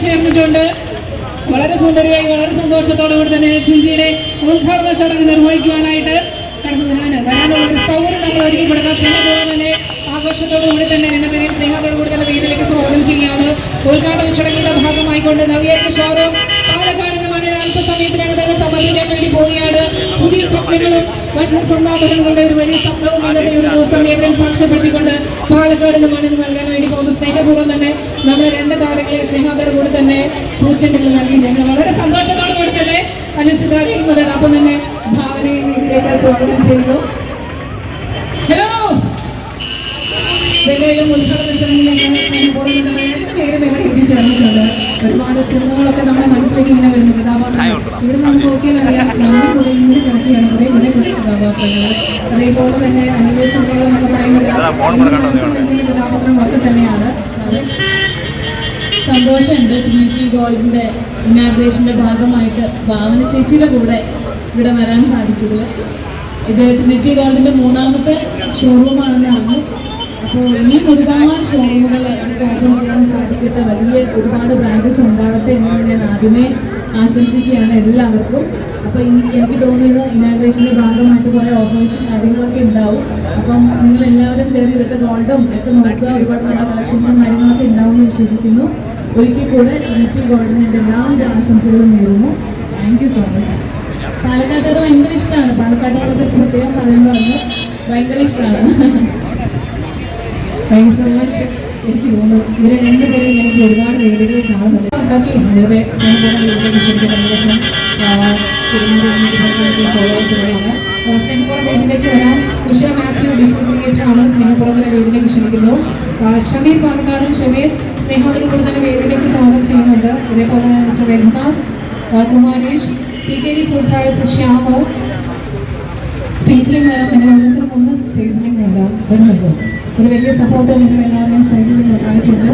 എത്തിച്ചേർന്നിട്ടുണ്ട് വളരെ സുന്ദരിയായി വളരെ സന്തോഷത്തോടു കൂടി തന്നെ ചിഞ്ചിയുടെ ഉദ്ഘാടന ചടങ്ങ് നിർവഹിക്കുവാനായിട്ട് കടന്നു വരാൻ വരാനുള്ള ഒരു സൗകര്യം നമ്മൾ ഒരുക്കി കൊടുക്കാൻ സ്നേഹത്തോടെ തന്നെ ആഘോഷത്തോടു കൂടി തന്നെ രണ്ടുപേരെയും സ്നേഹത്തോടു കൂടി തന്നെ വീട്ടിലേക്ക് സ്വാഗതം ചെയ്യുകയാണ്. ഉദ്ഘാടന ചടങ്ങിന്റെ ഭാഗമായിക്കൊണ്ട് നവീകരണ ഷോറൂം പാലക്കാടിന്റെ മണ്ണിന് അല്പസമയത്തിനകം തന്നെ സമർപ്പിക്കാൻ വേണ്ടി പോവുകയാണ്. പുതിയ സ്വപ്നങ്ങളും സ്വർണാഭരണങ്ങളുടെ ഒരു വലിയ സ്വപ്നവും ഒരു ദിവസം ഏവരും സാക്ഷ്യപ്പെടുത്തിക്കൊണ്ട് പാലക്കാടിന്റെ മണ്ണിന് നൽകാൻ വേണ്ടി പോകുന്നു. സ്നേഹപൂർവം തന്നെ നമ്മൾ രണ്ട് താരങ്ങളെ സ്നേഹത്തോടു കൂടി തന്നെ പൂച്ചെണ്ടുകൾ നൽകി. ഞങ്ങൾ വളരെ സന്തോഷത്തോടു കൂടി തന്നെ അനുസരിക്കുകയും അതോടൊപ്പം തന്നെ ഭാവനയും ഇതിലേക്ക് സ്വാഗതം ചെയ്യുന്നു. ഹലോ ഉദ്ഘാടന ചടങ്ങിലേക്ക് സ്നേഹപൂർവം നമ്മൾ രണ്ടുപേരും ഇവിടെ എത്തിച്ചേർന്നിട്ടുണ്ട്. ഒരുപാട് സിനിമകളൊക്കെ നമ്മുടെ മനസ്സിലേക്ക് ഇങ്ങനെ വരുന്നു. കഥാപാത്രങ്ങൾ. ഇവിടെ നമുക്ക് നോക്കിയാൽ അറിയാം. നമ്മൾ കുറെ ഇങ്ങനെ കിടക്കുകയാണ്. കുറേ കുറേ കുറേ കഥാപാത്രങ്ങൾ. അതേപോലെ തന്നെ അനിമേ സിനിമകൾ എന്നൊക്കെ പറയുന്നത് നമ്മുടെ കഥാപാത്രങ്ങളൊക്കെ തന്നെയാണ്. സന്തോഷമുണ്ട് ട്രിനിറ്റി ഗോൾഡിന്റെ ഇനാഗ്രേഷന്റെ ഭാഗമായിട്ട് ഭാവന ചേച്ചിയുടെ കൂടെ ഇവിടെ വരാൻ സാധിച്ചത്. ഇത് ട്രിനിറ്റി ഗോൾഡിന്റെ മൂന്നാമത്തെ ഷോറൂമാണെന്ന് അറിഞ്ഞു. അപ്പോൾ ഇനിയും ഒരുപാട് ഷോറൂമുകൾ നമുക്ക് ഓപ്പൺ ചെയ്യാൻ സാധിക്കട്ടെ. വലിയ ഒരുപാട് ബ്രാഞ്ചസ് ഉണ്ടാവട്ടെ എന്ന് ഞാൻ ആദ്യമേ ആശംസിക്കുകയാണ് എല്ലാവർക്കും. അപ്പോൾ എനിക്ക് തോന്നുന്നത് ഇനാഗ്രേഷന്റെ ഭാഗമായിട്ട് കുറേ ഓഫേഴ്സും കാര്യങ്ങളൊക്കെ ഉണ്ടാവും. അപ്പം നിങ്ങൾ എല്ലാവരും കയറി ഇവിടുത്തെ ഗോൾഡും ഒക്കെ നോക്കുക. ഒരുപാട് നല്ല കളക്ഷൻസും കാര്യങ്ങളൊക്കെ ഉണ്ടാവും എന്ന് വിശ്വസിക്കുന്നു. ഒരിക്കൽ കൂടെ ട്രിനിറ്റി എന്റെ എല്ലാവിധ ആശംസകളും നേരുന്നു. താങ്ക് യു സോ മച്ച് പാലക്കാട്ടുകാർ ഭയങ്കര ഇഷ്ടമാണ്. പാലക്കാട്ടുകാരെ കുറിച്ച് പ്രത്യേകം പറയുമ്പോൾ ഭയങ്കര ഇഷ്ടമാണ്. താങ്ക് യു സോ മച്ച് എനിക്ക് തോന്നുന്നു ഇവരെ രണ്ടുപേരും ഞങ്ങൾക്ക് ഒരുപാട് വേദികളിൽ കാണുന്നുണ്ട്. ഓക്കെ അതായത് സ്നേഹപൂർവം വീട്ടിലേക്ക് വേദിയിലേക്ക് വരാം. ഉഷ മാത്യു ക്രിയേറ്റർ ആണ് സ്നേഹപൂർവം വേദിയിലേക്ക് ക്ഷണിക്കുന്നു. ഷമീർ പാലക്കാട് ഷമീർ സ്നേഹത്തോടു കൂടുതൽ വേദിയിലേക്ക് സ്വാഗതം ചെയ്യുന്നുണ്ട്. അതേപോലെ തന്നെ mister Raghunath Kumaresh P K D food trials Shyam. സ്റ്റേജിലേക്ക് വരാം. നിങ്ങൾ ഓരോരുത്തരും ഒന്ന് സ്റ്റേജിലേക്ക് വരാം. വരുന്നുണ്ടോ. ഒരു വലിയ സപ്പോർട്ട് നിങ്ങൾ എല്ലാവരുടെയും സൈഡിൽ നിന്ന് ഉണ്ടായിട്ടുണ്ട്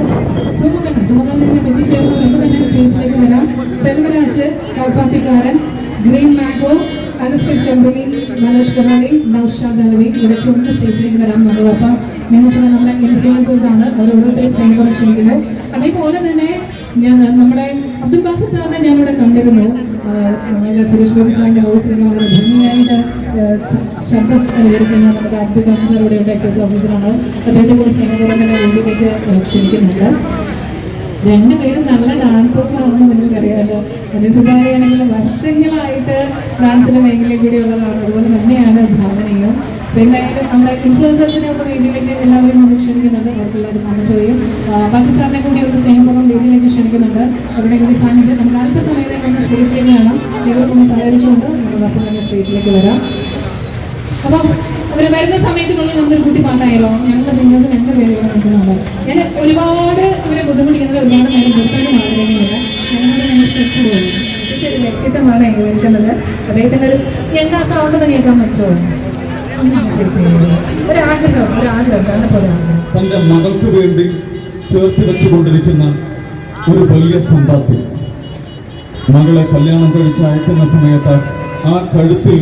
തുമ്മക്കണ്ണ് തുമ്മകളിൽ നിന്ന് എത്തിച്ചേർന്നവരൊക്കെ തന്നെ സ്റ്റേജിലേക്ക് വരാം. സെൽവരാജ് കൽപ്പാത്തിക്കാരൻ ഗ്രീൻ മാഗോ അനസ്റ്റിക് കമ്പനി മനോജ് കറാളി നൌഷാദ് അലവി ഇവരൊക്കെ ഒന്ന് സ്റ്റേജിലേക്ക് വരാൻ പാടുള്ളൂ അപ്പം നിങ്ങൾക്കുള്ള നമ്മുടെ ഇൻഫ്ലുവൻസേഴ്സ് ആണ്. അവർ ഓരോരുത്തരും സ്നേഹം ക്ഷണിക്കുന്നു അതേപോലെ തന്നെ ഞാൻ നമ്മുടെ അബ്ദുൽ ബാസി സാറിനെ ഞാനിവിടെ കണ്ടിരുന്നു. നമ്മുടെ സുരേഷ് ഗോപി സാറിന്റെ ഓഫീസിലേക്ക് വളരെ ഭംഗിയായിട്ട് ശബ്ദം അനുകരിക്കുന്ന നമുക്ക് അബ്ദുൽ ബാസി സാർ ഇവിടെ ഇവിടെ എക്സൈസ് ഓഫീസറാണ് അദ്ദേഹത്തെ കൂടി സ്നേഹപൂർവം തന്നെ വീട്ടിലേക്ക് ക്ഷണിക്കുന്നുണ്ട്. രണ്ടുപേരും നല്ല ഡാൻസേഴ്സ് ആണെന്ന് നിങ്ങൾക്കറിയാമല്ലോ. അനുസുധാരിയാണെങ്കിൽ വർഷങ്ങളായിട്ട് ഡാൻസിന്റെ മേഖലയിൽ കൂടി ഉള്ളതാണ്. അതുപോലെ തന്നെയാണ് ഭാവനയും. പിന്നെ നമ്മുടെ ഇൻഫ്ലുവൻസേഴ്സിനെ ഒക്കെ വേദിയിലേക്ക് എല്ലാവരും ഒന്ന് ക്ഷണിക്കുന്നുണ്ട്. അവർക്കുള്ള ഒരു മൊമെന്റോയും ബാക്കി സാറിനെ കൂടി ഒന്ന് സ്നേഹപൂർവം വേദിയിലേക്ക് ക്ഷണിക്കുന്നുണ്ട്. അവരുടെ കൂടി സാന്നിധ്യം നമുക്ക് അല്പസമയത്തേക്ക് ഒന്ന് സ്റ്റേജിലേക്ക് കാണാം. ഇവർക്കൊന്ന് സഹകരിച്ചുകൊണ്ട് നമ്മളൊപ്പം തന്നെ സ്റ്റേജിലേക്ക് വരാം. അപ്പോൾ അവർ വരുന്ന സമയത്തിനുള്ളിൽ നമുക്കൊരു കുട്ടി പാട്ടായാലോ ഞങ്ങളുടെ സിംഗേഴ്സ് രണ്ട് ഇവിടെ നിൽക്കുന്നുണ്ട്. ഞാൻ ഒരുപാട് അവരെ ബുദ്ധിമുട്ടിക്കുന്നത് ഒരുപാട് നേരം നിർത്താനും ആഗ്രഹിക്കുന്നില്ല. ഞങ്ങളുടെ ഞങ്ങൾ സ്റ്റെപ്പ് പോകുന്നു ഒരു വ്യക്തിത്വമാണ് നിൽക്കുന്നത് അദ്ദേഹത്തിന്റെ ഒരു ഞങ്ങൾക്ക് ആ സൗണ്ട് ഒന്ന് കേൾക്കാൻ പറ്റുമോ? ഒരാഗ്രഹം ഒരാഗ്രഹം കണ്ടപ്പോൾ മകൾക്ക് വേണ്ടി ചേർത്ത് വെച്ചുകൊണ്ടിരിക്കുന്ന ഒരു വലിയ സമ്പാദ്യം. മകളെ കല്യാണം കഴിച്ച് അയക്കുന്ന സമയത്ത് ആ കഴുത്തിൽ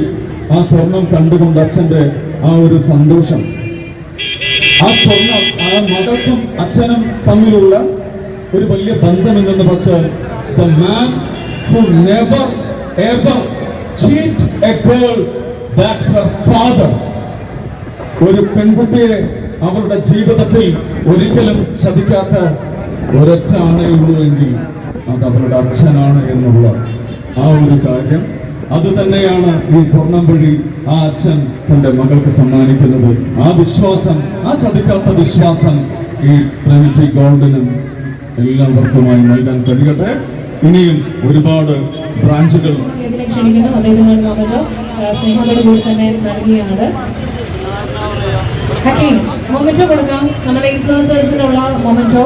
ആ സ്വർണം കണ്ടുകൊണ്ട് അച്ഛന്റെ ആ ഒരു സന്തോഷം. ആ സ്വർണം ആ മകൾക്കും അച്ഛനും തമ്മിലുള്ള ഒരു വലിയ ബന്ധം എന്നു വെച്ചാൽ the man who never ever cheat a girl that her father. ഒരു പെൺകുട്ടിയെ അവരുടെ ജീവിതത്തിൽ ഒരിക്കലും ചതിക്കാത്ത ഒരൊറ്റ ആണയുള്ളൂ എങ്കിൽ അത് അവരുടെ അച്ഛനാണ് എന്നുള്ള ആ ഒരു കാര്യം. അത് തന്നെയാണ് ഈ സ്വർണം വഴി ആ അച്ഛൻ തന്റെ മകൾക്ക് സമ്മാനിക്കുന്നത്. ആ വിശ്വാസം ആ ചതിക്കാത്ത വിശ്വാസം ഈ ട്രിനിറ്റി ഗോൾഡിനും എല്ലാവർക്കുമായി നൽകാൻ കഴിയട്ടെ. ഇനിയും ഒരുപാട് ബ്രാഞ്ചുകൾ മൊമെന്റോ തന്നെ കൊടുക്കാം. നമ്മുടെ ഇൻഫ്ലുവൻസേഴ്സിനുള്ള മൊമെന്റോ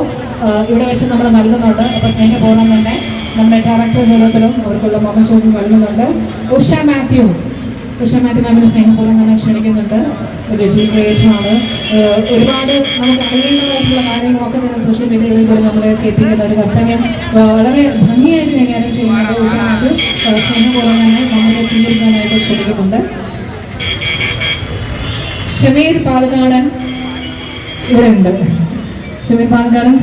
ഇവിടെ വെച്ച് നമ്മൾ നൽകുന്നുണ്ട്. അപ്പൊ സ്നേഹപൂർവം തന്നെ നമ്മുടെ ഡയറക്ടേഴ്സ് ഓരോരുത്തരും അവർക്കുള്ള മൊമെന്റോസ് നൽകുന്നുണ്ട്. ഉഷ മാത്യു ഉഷ മാത്യു മാമിന് സ്നേഹപൂർവം തന്നെ ക്ഷണിക്കുന്നുണ്ട്. ഡിജിറ്റൽ ഏഹ് ഒരുപാട് നമുക്ക് അറിയുന്നതായിട്ടുള്ള കാര്യങ്ങളൊക്കെ തന്നെ സോഷ്യൽ മീഡിയകളിൽ കൂടി നമ്മളിലേക്ക് എത്തിക്കുന്ന ഒരു കർത്തവ്യം. വളരെ ഭംഗിയായിട്ട് കൈകാര്യം ചെയ്യുന്നുണ്ട്. പക്ഷേ മാത്യു സ്നേഹം സ്നേഹപൂർവം തന്നെ മൊമെന്റോ സ്വീകരിക്കാനായിട്ട് ക്ഷണിക്കുന്നുണ്ട്. ഷമീർ പാലക്കാടൻ ഇവിടെ ഉണ്ട്. ഷമീർ പാലക്കാടൻ